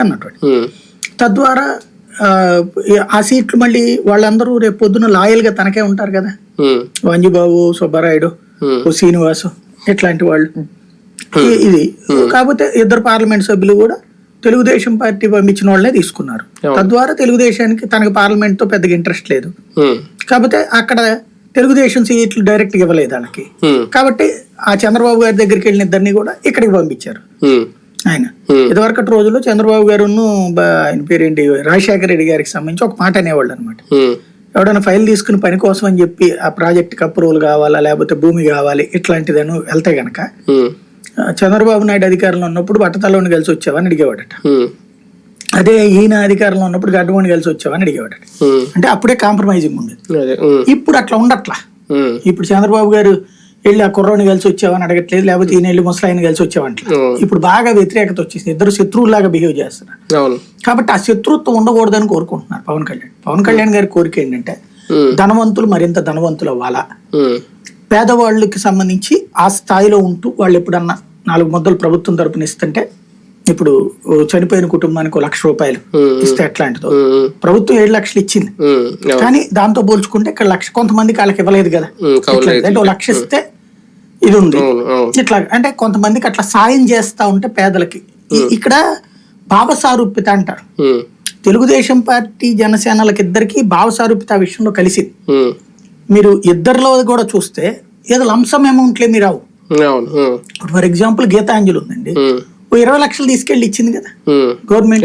అన్నట్టు ఉమ్, తద్వారా ఆ, సీట్లు మళ్ళీ వాళ్ళందరూ రేపు పొద్దున లాయల్గా తనకే ఉంటారు కదా. వంజిబాబు సుబ్బారాయుడు శ్రీనివాసు ఇట్లాంటి వాళ్ళు. ఇది. కాకపోతే ఇద్దరు పార్లమెంట్ సభ్యులు కూడా తెలుగుదేశం పార్టీ పంపించిన వాళ్ళనే తీసుకున్నారు. తద్వారా తెలుగుదేశానికి తనకి పార్లమెంట్తో పెద్దగా ఇంట్రెస్ట్ లేదు. కాకపోతే అక్కడ తెలుగుదేశం సీట్లు డైరెక్ట్గా ఇవ్వలేదు వాళ్ళకి ఉమ్, కాబట్టి ఆ చంద్రబాబు గారి దగ్గరికి వెళ్ళిన ఇద్దరిని కూడా ఇక్కడికి పంపించారు. ఆయన. ఇదివరకటి రోజుల్లో చంద్రబాబు గారు ఆయన పేరేంటి? రాజశేఖర రెడ్డి గారికి సంబంధించి ఒక మాట అనేవాళ్ళు అనమాట ఎవడైనా ఫైల్ తీసుకుని పని కోసం అని చెప్పి ఆ ప్రాజెక్ట్కి అప్రూవల్ కావాలా లేకపోతే భూమి కావాలి ఇట్లాంటిదని వెళ్తే గనక చంద్రబాబు నాయుడు అధికారంలో ఉన్నప్పుడు బట్టతలోని కలిసి వచ్చావని అడిగేవాడట. అదే ఈయన అధికారంలో ఉన్నప్పుడు గడ్డమని కలిసి వచ్చావని అడిగేవాడట. అంటే అప్పుడే కాంప్రమైజింగ్ ఉండేది. ఇప్పుడు అట్లా ఉండట్లా. ఇప్పుడు చంద్రబాబు గారు వెళ్ళి ఆ కుర్రోని కలిసి వచ్చావని అడగట్లేదు లేకపోతే ఈయన వెళ్ళి ముసలాయిని కలిసి వచ్చావంట. ఇప్పుడు బాగా వ్యతిరేకత వచ్చేసింది. ఇద్దరు శత్రువులాగా బిహేవ్ చేస్తున్నారు. కాబట్టి ఆ శత్రుత్వం ఉండకూడదని కోరుకుంటున్నారు పవన్ కళ్యాణ్. పవన్ కళ్యాణ్ గారి కోరిక ఏంటంటే ధనవంతులు మరింత ధనవంతులు అవ్వాలా? పేదవాళ్ళకి సంబంధించి ఆ స్థాయిలో ఉంటూ వాళ్ళు ఎప్పుడన్నా నాలుగు ముద్దలు ప్రభుత్వం తరపున ఇస్తుంటే ఇప్పుడు చనిపోయిన కుటుంబానికి ఒక లక్ష రూపాయలు ఇస్తే ఉమ్, ప్రభుత్వం ఏడు లక్షలు ఇచ్చింది. కానీ దాంతో పోల్చుకుంటే ఇక్కడ లక్ష కొంతమందికి వాళ్ళకి ఇవ్వలేదు కదా. అంటే లక్ష ఇస్తే ఇది ఉంది ఇట్లా అంటే కొంతమందికి అట్లా సాయం చేస్తా ఉంటే పేదలకి. ఇక్కడ భావసారూప్యత అంటారు. తెలుగుదేశం పార్టీ జనసేనలకి ఇద్దరికి భావసారూప్యత విషయంలో కలిసింది. ఉమ్, మీరు ఇద్దరిలో కూడా చూస్తే ఏదో లంసమ్ అమౌంట్లే మీరు రావు. ఫర్ ఎగ్జాంపుల్ గీతాంజలి ఉందండి. ఓ ఇరవై లక్షలు తీసుకెళ్ళి ఇచ్చింది కదా. గవర్నమెంట్